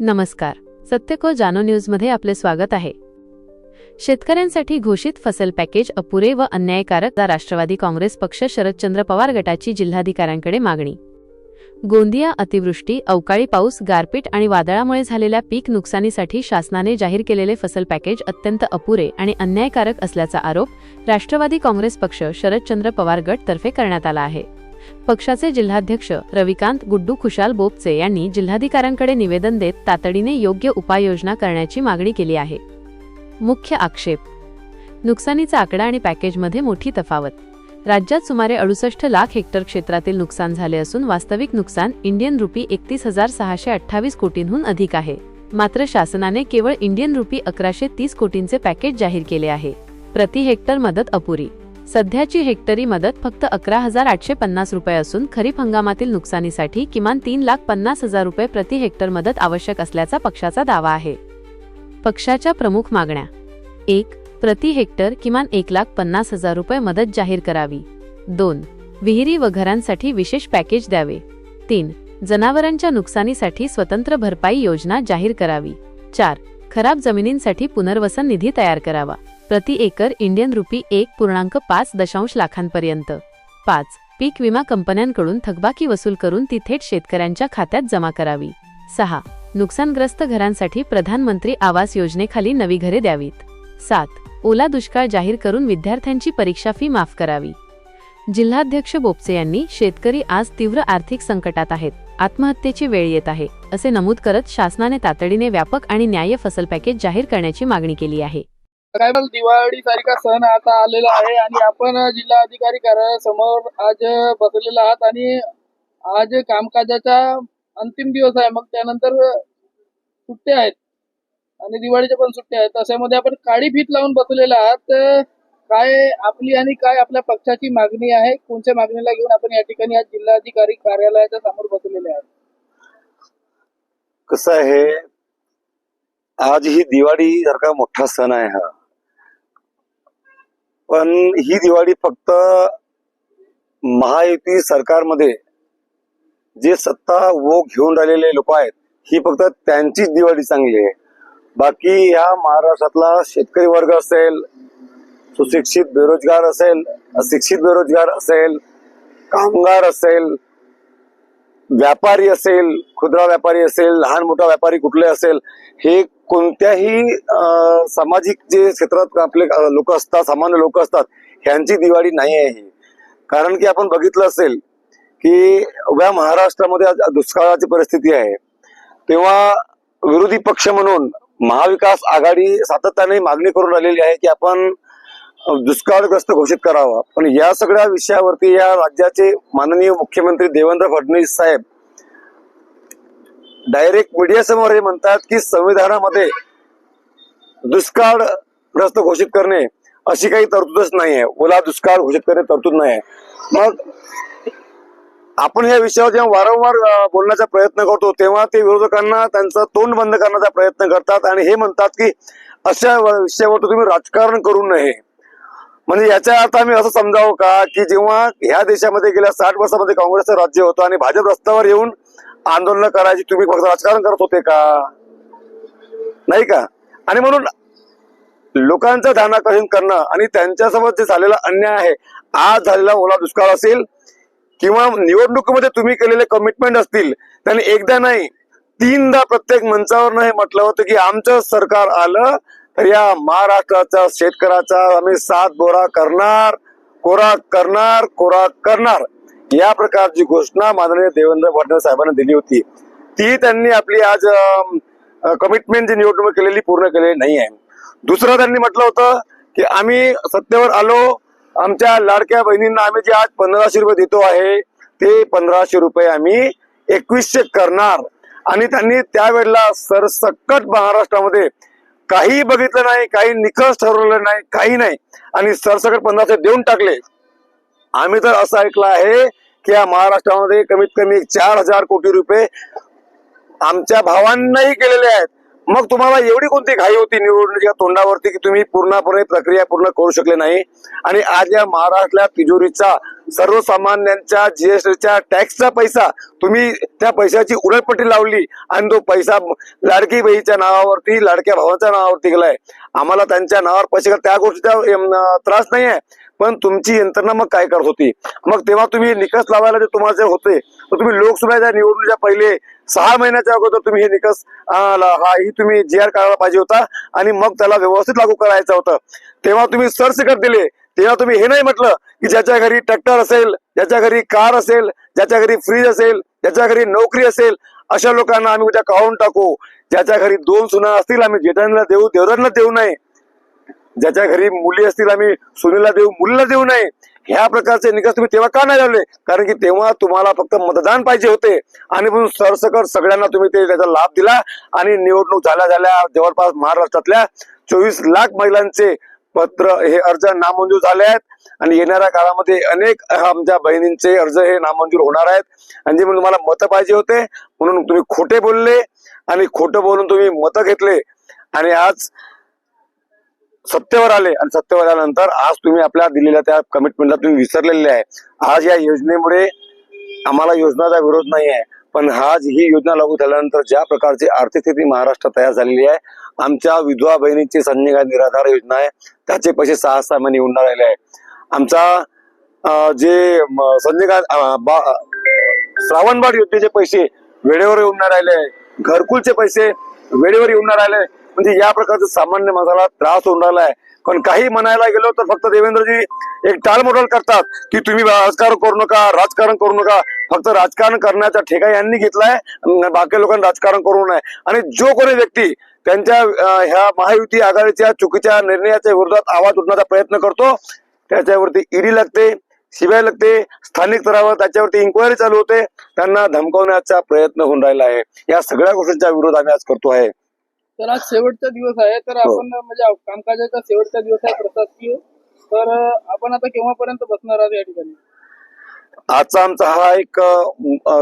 नमस्कार. सत्यको जानो न्यूजमध्ये आपले स्वागत आहे. शेतकऱ्यांसाठी घोषित फसल पॅकेज अपुरे व अन्यायकारक दा राष्ट्रवादी काँग्रेस पक्ष शरदचंद्र पवार गटाची जिल्हाधिकाऱ्यांकडे मागणी. गोंदिया अतिवृष्टी अवकाळी पाऊस गारपीट आणि वादळामुळे झालेल्या पीक नुकसानीसाठी शासनाने जाहीर केलेले फसल पॅकेज अत्यंत अपुरे आणि अन्यायकारक असल्याचा आरोप राष्ट्रवादी काँग्रेस पक्ष शरदचंद्र पवार गट तर्फे करण्यात आला आहे. पक्षाचे जिल्हाध्यक्ष रविकांत गुड्डू खुशाल बोपचे यांनी जिल्हाधिकाऱ्यांकडे निवेदन देत तातडीने योग्य उपाययोजना करण्याची मागणी केली आहे. मुख्य आक्षेप. नुकसानीचा आकडा आणि पॅकेजमध्ये मोठी तफावत. राज्यात सुमारे अडुसष्ट लाख हेक्टर क्षेत्रातील नुकसान झाले असून वास्तविक नुकसान इंडियन रुपी एकतीस हजार सहाशे अठ्ठावीस कोटींहून अधिक आहे. मात्र शासनाने केवळ इंडियन रुपी अकराशे तीस कोटींचे पॅकेज जाहीर केले आहे. प्रति हेक्टर मदत अपुरी. सध्याची हेक्टरी मदत फक्त अकरा हजार आठशे पन्नास रुपये असून खरीप हंगामातील नुकसानीसाठी किमान तीन लाख पन्नास हजार रुपये प्रति हेक्टर मदत आवश्यक असल्याचा पक्षाचा दावा आहे. पक्षाच्या प्रमुख मागण्या. एक प्रति हेक्टर किमान एक लाख पन्नास हजार रुपये मदत जाहीर करावी. दोन विहिरी व घरांसाठी विशेष पॅकेज द्यावे. तीन जनावरांच्या नुकसानीसाठी स्वतंत्र भरपाई योजना जाहीर करावी. चार खराब जमिनींसाठी पुनर्वसन निधी तयार करावा. प्रति एकर इंडियन रुपी एक पूर्णांक पाच दशांश लाखांपर्यंत. पाच. पीक विमा कंपन्यांकडून थकबाकी वसूल करून ती थेट शेतकऱ्यांच्या खात्यात जमा करावी. सहा. नुकसानग्रस्त घरांसाठी प्रधानमंत्री आवास योजनेखाली नवी घरे द्यावीत. सात. ओला दुष्काळ जाहीर करून विद्यार्थ्यांची परीक्षा फी माफ करावी. जिल्हाध्यक्ष बोपसे यांनी शेतकरी आज तीव्र आर्थिक संकटात आहेत. आत्महत्येची वेळ येत आहे असे नमूद करत शासनाने तातडीने व्यापक आणि न्याय्य फसल पॅकेज जाहीर करण्याची मागणी केली आहे. काय बोल दिवाळी सारखा सण आता आलेला आहे आणि आपण जिल्हा जिल्हाधिकारी कार्यालयासमोर आज बसलेला आहात आणि आज कामकाजाचा अंतिम दिवस आहे. मग त्यानंतर सुट्ट्या आहेत आणि दिवाळीच्या पण सुट्ट्या आहेत. अशामध्ये आपण काळी फीत लावून बसलेला आहात. काय आपली आणि काय आपल्या पक्षाची मागणी आहे? कोणत्या मागणीला घेऊन आपण या ठिकाणी आज जिल्हाधिकारी कार्यालयाच्या समोर बसलेले आहात? कसं आहे? आज ही दिवाळी सारखा मोठा सण आहे हा. पण ही दिवाळी फक्त महायुती सरकारमध्ये जे सत्ता वो घेऊन राहिलेले लोक आहेत ही फक्त त्यांचीच दिवाळी चांगली आहे. बाकी या महाराष्ट्रातला शेतकरी वर्ग असेल सुशिक्षित बेरोजगार असेल अशिक्षित बेरोजगार असेल कामगार असेल व्यापारी असेल खुदरा व्यापारी असेल लहान मोठा व्यापारी कुठले असेल हे कोणत्याही सामाजिक जे क्षेत्रात आपले लोक असतात सामान्य लोक असतात ह्यांची दिवाळी नाही आहे ही. कारण की आपण बघितलं असेल की उभ्या महाराष्ट्रामध्ये आज दुष्काळाची परिस्थिती आहे. तेव्हा विरोधी पक्ष म्हणून महाविकास आघाडी सातत्याने मागणी करून राहिलेली आहे की आपण दुष्काळग्रस्त घोषित करावा. पण या सगळ्या विषयावरती या राज्याचे माननीय मुख्यमंत्री देवेंद्र फडणवीस साहेब डायरेक्ट मीडिया समोर हे म्हणतात की संविधानामध्ये दुष्काळग्रस्त घोषित करणे अशी काही तरतूदच नाही आहे. ओला दुष्काळ घोषित करणे तरतूद नाही आहे. मग आपण या विषयावर जेव्हा वारंवार बोलण्याचा प्रयत्न करतो तेव्हा ते विरोधकांना त्यांचं तोंड बंद करण्याचा प्रयत्न करतात आणि हे म्हणतात की अशा विषयावर तुम्ही राजकारण करू नये. म्हणजे याचा अर्थ आम्ही असं समजावं का की जेव्हा ह्या देशामध्ये गेल्या साठ वर्षामध्ये काँग्रेसचं राज्य होतं आणि भाजप रस्त्यावर येऊन आंदोलन करायची तुम्ही फक्त राजकारण करत होते का? नाही का? आणि म्हणून लोकांचं ध्यान करणं आणि त्यांच्यासोबत जे झालेला अन्याय आहे आज झालेला ओला दुष्काळ असेल किंवा निवडणुकीमध्ये तुम्ही केलेले कमिटमेंट असतील त्यांनी एकदा नाही तीनदा प्रत्येक मंचावर हे म्हटलं होतं की आमचं सरकार आलं तर या महाराष्ट्राचा शेतकऱ्याचा आम्ही सात बोरा करणार कोरा करणार कोरा करणार. या प्रकारची घोषणा माननीय देवेंद्र फडणवीस साहेबांनी दिली होती. ती त्यांनी आपली आज कमिटमेंट जी निवडणूक केलेली पूर्ण केलेली नाही आहे. दुसरं त्यांनी म्हटलं होतं की आम्ही सत्तेवर आलो. आमच्या लाडक्या बहिणींना आम्ही जे आज पंधराशे रुपये देतो आहे ते पंधराशे रुपये आम्ही एकवीसशे करणार. आणि त्यांनी त्यावेळेला सरसकट महाराष्ट्रामध्ये काही बघितलं नाही काही निकष ठरवलं नाही काही नाही. आणि सरसकट पंधराशे देऊन टाकले. आम्ही तर असं ऐकलं आहे की या महाराष्ट्रामध्ये कमीत कमी चार हजार कोटी रुपये आमच्या भावांनाही केलेले आहेत. मग तुम्हाला एवढी कोणती घाई होती निवडणुकीच्या तोंडावरती की तुम्ही पूर्णपणे प्रक्रिया पूर्ण करू शकले नाही? आणि आज या महाराष्ट्रातल्या तिजोरीचा सर्वसामान्यांच्या जीएसटीच्या टॅक्सचा पैसा तुम्ही त्या पैशाची उडटपट्टी लावली आणि तो पैसा लाडकी बहीच्या नावावरती लाडक्या भावाच्या नावावरती गेलाय. आम्हाला त्यांच्या नावावर पैसे त्या गोष्टीचा त्रास नाही आहे पण तुमची यंत्रणा मग काय करत होती? मग तेव्हा तुम्ही निकष लावायला जे तुम्हाला जे होते तर तुम्ही लोकसभेच्या निवडणुकीच्या पहिले सहा महिन्याच्या अगोदर तुम्ही हे निकष हा ही तुम्ही जी आर काढायला पाहिजे होता आणि मग त्याला व्यवस्थित लागू करायचं होतं. तेव्हा तुम्ही सरसकट दिले. तेव्हा तुम्ही हे नाही म्हटलं की ज्याच्या घरी ट्रॅक्टर असेल ज्याच्या घरी कार असेल ज्याच्या घरी फ्रीज असेल ज्याच्या घरी नोकरी असेल अशा लोकांना आम्ही उद्या काढून टाकू. ज्याच्या घरी दोन सुना असतील आम्ही जेठांना देऊ देवरांना देऊ नये ज्याच्या घरी मुली असतील आम्ही सुनेला देऊ मुलीला देऊ नये ह्या प्रकारचे निकष तुम्ही तेव्हा का नाही लावले? कारण की तेव्हा तुम्हाला फक्त मतदान पाहिजे होते. आणि म्हणून सरसकट सगळ्यांना तुम्ही ते त्याचा लाभ दिला. आणि निवडणूक झाल्या झाल्या जवळपास महाराष्ट्रातल्या चोवीस लाख महिलांचे पत्र हे अर्ज नामंजूर झाले आहेत. आणि येणाऱ्या काळामध्ये अनेक आमच्या बहिणींचे अर्ज हे नामंजूर होणार आहेत. आणि जे म्हणून तुम्हाला मतं पाहिजे होते म्हणून तुम्ही खोटे बोलले आणि खोटं बोलून तुम्ही मतं घेतले. आणि आज सत्तेवर आले आणि सत्तेवर आल्यानंतर आज तुम्ही आपल्या दिलेल्या त्या कमिटमेंटला तुम्ही विसरलेले आहे. आज या योजनेमुळे आम्हाला योजनाचा विरोध नाही आहे पण आज ही योजना लागू झाल्यानंतर ज्या प्रकारची आर्थिक स्थिती महाराष्ट्रात तयार झालेली आहे आमच्या विधवा बहिणीची संध्याकाळ निराधार योजना आहे त्याचे पैसे सहा सहा महिने येऊन राहिले आहे आमचा जे संध्याकाळ श्रावणबाड योजनेचे पैसे वेळेवर येऊन नाही राहिले आहे. घरकुलचे पैसे वेळेवर येऊन नाही राहिले म्हणजे या प्रकारचा सामान्य माणसाला त्रास होऊन राहिला आहे पण काही म्हणायला गेलो तर फक्त देवेंद्रजी एक टाळमटोल करतात की तुम्ही राजकारण करू नका राजकारण करू नका फक्त राजकारण करण्याचा ठेका यांनी घेतलाय. बाकी लोकांनी राजकारण करू नये. आणि जो कोणी व्यक्ती त्यांच्या ह्या महायुती आघाडीच्या चुकीच्या निर्णयाच्या विरोधात आवाज उठण्याचा प्रयत्न करतो त्याच्यावरती ईडी लागते सीबीआय लागते स्थानिक स्तरावर त्याच्यावरती इन्क्वायरी चालू होते त्यांना धमकवण्याचा प्रयत्न होऊन राहिला आहे. या सगळ्या गोष्टींचा विरोध आम्ही आज करतो आहे. तर आज शेवटचा दिवस आहे तर आपण म्हणजे कामकाजाचा शेवटचा दिवस आहे प्रशासकीय. तर आपण आता केव्हापर्यंत बसणार आहात या ठिकाणी? आजचा आमचा हा एक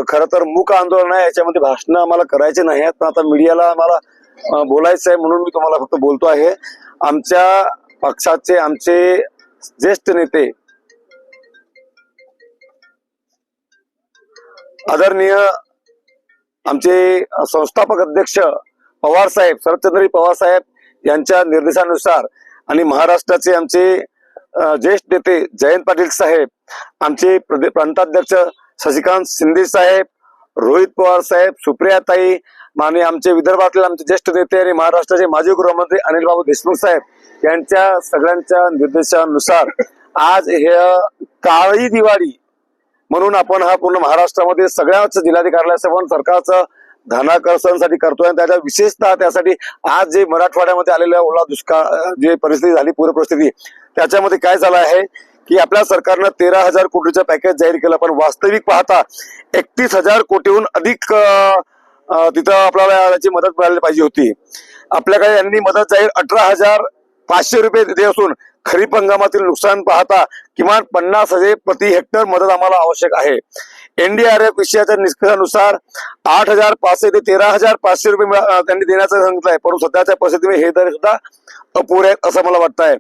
खर तर मूक आंदोलन आहे. याच्यामध्ये भाषण आम्हाला करायचे नाही आहेत. पण आता मीडियाला आम्हाला बोलायचं आहे म्हणून मी तुम्हाला फक्त बोलतो आहे. आमच्या पक्षाचे आमचे ज्येष्ठ नेते आदरणीय आमचे संस्थापक अध्यक्ष पवार साहेब शरदचंद्र पवार साहेब यांच्या निर्देशानुसार आणि महाराष्ट्राचे आमचे ज्येष्ठ नेते जयंत पाटील साहेब आमचे प्रांताध्यक्ष शशिकांत शिंदे साहेब रोहित पवार साहेब सुप्रियाताई माने आमचे विदर्भातील आमचे ज्येष्ठ नेते आणि महाराष्ट्राचे माजी गृहमंत्री अनिल बाबू देशमुख साहेब यांच्या सगळ्यांच्या निर्देशानुसार आज हे काळी दिवाळी म्हणून आपण हा पूर्ण महाराष्ट्रामध्ये सगळ्याच जिल्हाधिकाऱ्याला पण सरकारचं धनाकर्षणसाठी करतोय. त्याच्या विशेषतः त्यासाठी आज जे मराठवाड्यामध्ये आलेल्या ओला दुष्काळ जे परिस्थिती झाली पूर परिस्थिती त्याच्यामध्ये काय झालं आहे? की आपल्या सरकारनं तेरा हजार कोटीचं पॅकेज जाहीर केलं. पण वास्तविक पाहता एकतीस हजार कोटीहून अधिक तिथं आपल्याला याची मदत मिळाली पाहिजे होती. आपल्याकडे यांनी मदत जाहीर अठरा हजार पाचशे रुपये दिले असून खरीप हंगामातील नुकसान पाहता किमान पन्नास हजार प्रति हेक्टर मदत आम्हाला आवश्यक आहे. एनडीआरएफ विषयाच्या निष्कर्षानुसार आठ हजार पाचशे ते तेरा हजार पाचशे रुपये त्यांनी देण्याचं सांगितलं आहे परंतु सध्याच्या परिस्थितीमध्ये हे दर सुद्धा अपुरे आहेत असं मला वाटत आहे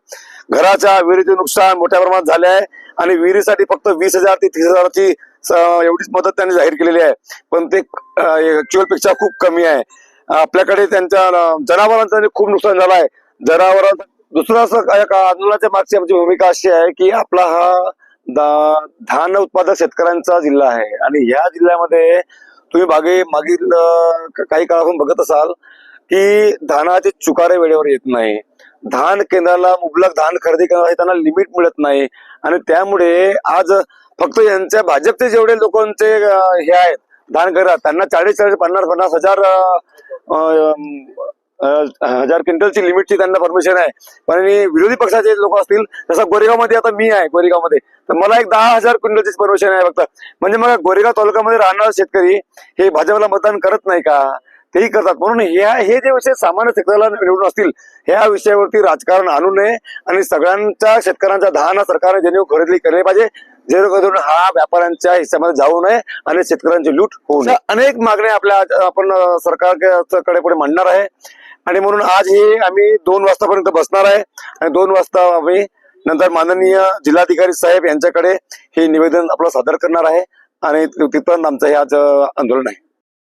घराच्या विहिरीचे नुकसान मोठ्या प्रमाणात झाले आहे. आणि विहिरीसाठी फक्त वीस हजार ते तीस हजाराची एवढीच मदत त्यांनी जाहीर केलेली आहे. पण ते पेक्षा खूप कमी आहे. आपल्याकडे त्यांच्या जनावरांचं खूप नुकसान झालं आहे. जनावरांचं दुसरं असं काय आंदोलनाच्या मागची आमची भूमिका अशी आहे की आपला हा धान उत्पादक शेतकऱ्यांचा जिल्हा आहे. आणि या जिल्ह्यामध्ये तुम्ही मागे मागील काही काळापासून बघत असाल की धानाचे चुकारे वेळेवर येत नाही. धान केंद्राला मुबलक धान खरेदी करण्यासाठी त्यांना लिमिट मिळत नाही. आणि त्यामुळे आज फक्त यांच्या भाजपचे जेवढे लोकांचे हे आहेत धान करा त्यांना चाळीस चाळीस पन्नास पन्नास हजार हजार क्विंटलची लिमिटची त्यांना परमिशन आहे. पण विरोधी पक्षाचे लोक असतील जसं गोरेगावमध्ये आता मी आहे गोरेगावमध्ये तर मला एक दहा हजार क्विंटलची परमिशन आहे फक्त. म्हणजे मग गोरेगाव तालुक्यामध्ये राहणारा शेतकरी हे भाजपला मतदान करत नाही का? तेही करतात. म्हणून ह्या हे जे विषय सामान्य शेतकऱ्याला निवडून असतील ह्या विषयावरती राजकारण आणू नये आणि सगळ्यांच्या शेतकऱ्यांचा धान सरकारने जेणे खरेदी केले पाहिजे जेणेकरून हा व्यापाऱ्यांच्या हिस्सामध्ये जाऊ नये आणि शेतकऱ्यांची लूट होऊ नये. अनेक मागण्या आपल्या आपण सरकारकडे पुढे मांडणार आहे. आणि म्हणून आज हे आम्ही दोन वाजतापर्यंत बसणार आहे. आणि दोन वाजता आम्ही नंतर माननीय जिल्हाधिकारी साहेब यांच्याकडे हे निवेदन आपलं सादर करणार आहे. आणि तिथपर्यंत आमचं हे आज आंदोलन आहे.